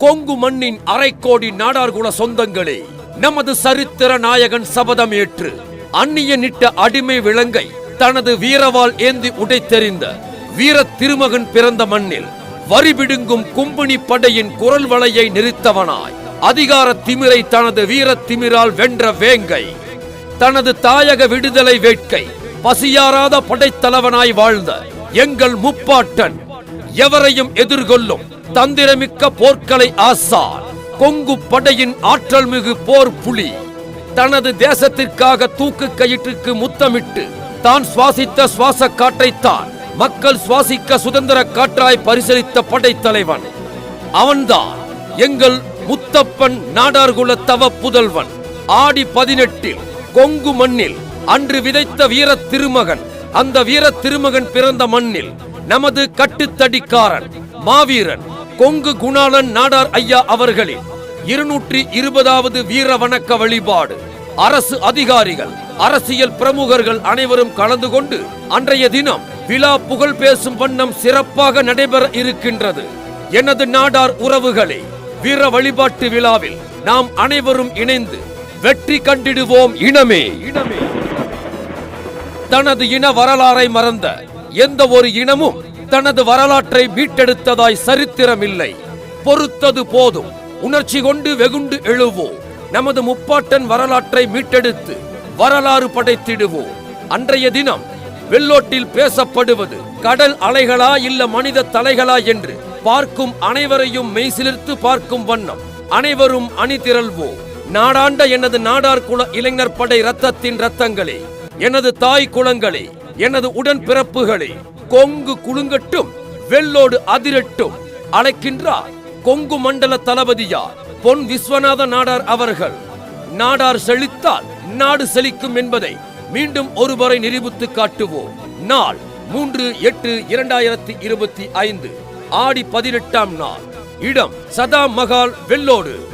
கொங்கு மண்ணின் அரைக்கோடி நாடார்குல சொந்தங்களே நமது சரித்திர நாயகன் சபதம் ஏற்று அந்நியனிட்ட அடிமை விலங்கை தனது வீரவால் ஏந்தி உடைத்தெறிந்த வீர திருமகன் பிறந்த மண்ணில் வரிபிடுங்கும் கும்பினி படையின் குரல் வலையை நிறுத்தவனாய் அதிகார திமிரை தனது வீர திமிரால் வென்ற வேங்கை தனது தாயக விடுதலை வேட்கை பசியாராத படைத்தலைவனாய் வாழ்ந்த எங்கள் முப்பாட்டன் எவரையும் எதிர்கொள்ளும் தந்திரமிக்க போர்க்கலை ஆசான் கொங்கு படையின் ஆற்றல் மிகு போர் புலி. தனது தேசத்திற்காக தூக்கு கயிற்றுக்கு முத்தமிட்டு தான் சுவாசித்த சுவாச காற்றைத்தான் மக்கள் சுவாசிக்க சுதந்திர காற்றாய் பரிசீலித்த படைத்தலைவன் அவன்தான் எங்கள் முத்தப்பன் நாடார்குல தவ புதல்வன். ஆடி பதினெட்டில் கொங்கு மண்ணில் அன்று விதைத்த வீர திருமகன் அந்த வீர திருமகன் பிறந்த மண்ணில் நமது கட்டுத்தடிக்காரன் மாவீரன் கொங்கு குணாளன் நாடார் ஐயா அவர்களின் இருநூற்றி இருபதாவது வீர வணக்க வழிபாடு. அரசு அதிகாரிகள் அரசியல் பிரமுகர்கள் அனைவரும் கலந்து கொண்டு அன்றைய தினம் விழா புகழ் பேசும் வண்ணம் சிறப்பாக நடைபெற இருக்கின்றது. எனது நாடார் உறவுகளே வீர வழிபாட்டு விழாவில் நாம் அனைவரும் இணைந்து வெற்றி கண்டிடுவோம் இனமே இனமே. தனது இன வரலாறை மறந்த எந்த ஒரு இனமும் தனது வரலாற்றை மீட்டெடுத்ததாய் சரித்திரமில்லை. பொறுத்தது போதும். உணர்ச்சி கொண்டு வெகுண்டு எழுவோம். நமது முப்பாட்டன் வரலாற்றை மீட்டெடுத்து வரலாறு படைத்திடுவோம். அன்றைய தினம் வெள்ளோட்டில் பேசப்படுவது கடல் அலைகளா இல்ல மனித தலைகளா என்று பார்க்கும் அனைவரையும் மெய்சிலிர்த்து பார்க்கும் வண்ணம். அனைவரும் அணி திரள்வோம். நாடாண்ட எனது நாடார் குல இளைஞர் படை ரத்தத்தின் ரத்தங்களே எனது தாய் குளங்களே எனது உடன் பிறப்புகளை கொங்கு குலுங்கட்டும் வெள்ளோடு அதிரட்டும் அழைக்கின்றார் கொங்கு மண்டல தளபதியார் பொன் விஸ்வநாத நாடார் அவர்கள். நாடார் செழித்தால் நாடு செழிக்கும் என்பதை மீண்டும் ஒருமுறை நிரூபித்து காட்டுவோம். நாள் மூன்று எட்டு இரண்டாயிரத்தி இருபத்தி ஐந்து ஆடி பதினெட்டாம் நாள். இடம் சதா மகால் வெள்ளோடு.